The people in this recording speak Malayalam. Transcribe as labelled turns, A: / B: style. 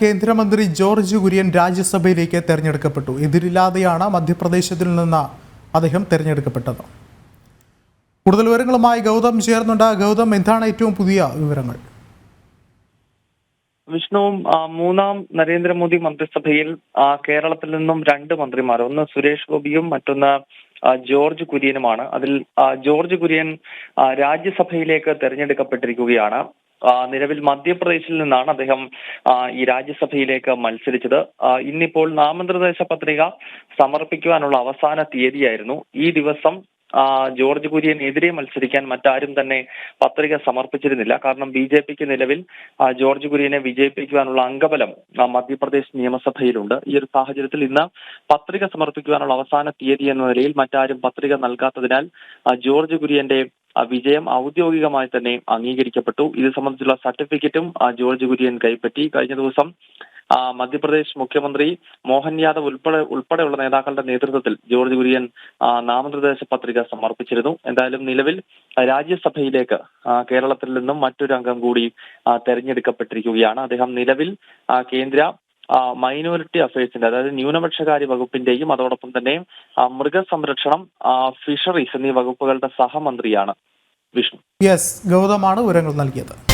A: കേന്ദ്രമന്ത്രി ജോർജ് കുര്യൻ രാജ്യസഭയിലേക്ക് തെരഞ്ഞെടുക്കപ്പെട്ടു. എതിരില്ലാതെയാണ് മധ്യപ്രദേശത്തിൽ നിന്ന് അദ്ദേഹം തെരഞ്ഞെടുക്കപ്പെട്ടത്. കൂടുതൽ വിവരങ്ങളുമായി ഗൗതം ചേർന്നുണ്ട്. ഗൗതം എന്താണ് ഏറ്റവും പുതിയ വിവരങ്ങൾ?
B: വിഷ്ണുവും മൂന്നാം നരേന്ദ്രമോദി മന്ത്രിസഭയിൽ കേരളത്തിൽ നിന്നും രണ്ട് മന്ത്രിമാർ. ഒന്ന് സുരേഷ് ഗോപിയും മറ്റൊന്ന് ജോർജ് കുര്യനുമാണ്. അതിൽ ജോർജ് കുര്യൻ രാജ്യസഭയിലേക്ക് തെരഞ്ഞെടുക്കപ്പെട്ടിരിക്കുകയാണ്. നിലവിൽ മധ്യപ്രദേശിൽ നിന്നാണ് അദ്ദേഹം ഈ രാജ്യസഭയിലേക്ക് മത്സരിച്ചത്. ഇന്നിപ്പോൾ നാമനിർദ്ദേശ പത്രിക സമർപ്പിക്കുവാനുള്ള അവസാന തീയതിയായിരുന്നു. ഈ ദിവസം ജോർജ് കുര്യനെതിരെ മത്സരിക്കാൻ മറ്റാരും തന്നെ പത്രിക സമർപ്പിച്ചിരുന്നില്ല. കാരണം ബി ജെ പിക്ക് നിലവിൽ ജോർജ് കുര്യനെ വിജയിപ്പിക്കുവാനുള്ള അംഗബലം മധ്യപ്രദേശ് നിയമസഭയിലുണ്ട്. ഈ ഒരു സാഹചര്യത്തിൽ ഇന്ന് പത്രിക സമർപ്പിക്കുവാനുള്ള അവസാന തീയതി എന്ന നിലയിൽ മറ്റാരും പത്രിക നൽകാത്തതിനാൽ ജോർജ് കുര്യന്റെ വിജയം ഔദ്യോഗികമായി തന്നെ അംഗീകരിക്കപ്പെട്ടു. ഇത് സംബന്ധിച്ചുള്ള സർട്ടിഫിക്കറ്റും ജോർജ് കുര്യൻ കൈപ്പറ്റി. കഴിഞ്ഞ ദിവസം മധ്യപ്രദേശ് മുഖ്യമന്ത്രി മോഹൻ യാദവ് ഉൾപ്പെടെ ഉൾപ്പെടെയുള്ള നേതാക്കളുടെ നേതൃത്വത്തിൽ ജോർജ് കുര്യൻ നാമനിർദ്ദേശ പത്രിക സമർപ്പിച്ചിരുന്നു. എന്തായാലും നിലവിൽ രാജ്യസഭയിലേക്ക് കേരളത്തിൽ നിന്നും മറ്റൊരു അംഗം കൂടി തെരഞ്ഞെടുക്കപ്പെട്ടിരിക്കുകയാണ്. അദ്ദേഹം നിലവിൽ കേന്ദ്ര മൈനോറിറ്റി അഫയേഴ്സിന്റെ അതായത് ന്യൂനപക്ഷകാര്യ വകുപ്പിന്റെയും അതോടൊപ്പം തന്നെ മൃഗസംരക്ഷണം ഫിഷറീസ് എന്നീ വകുപ്പുകളുടെ സഹമന്ത്രിയാണ്. വിഷ്ണു.
A: യെസ് ഗൗതമാണ് വിവരങ്ങൾ നൽകിയത്.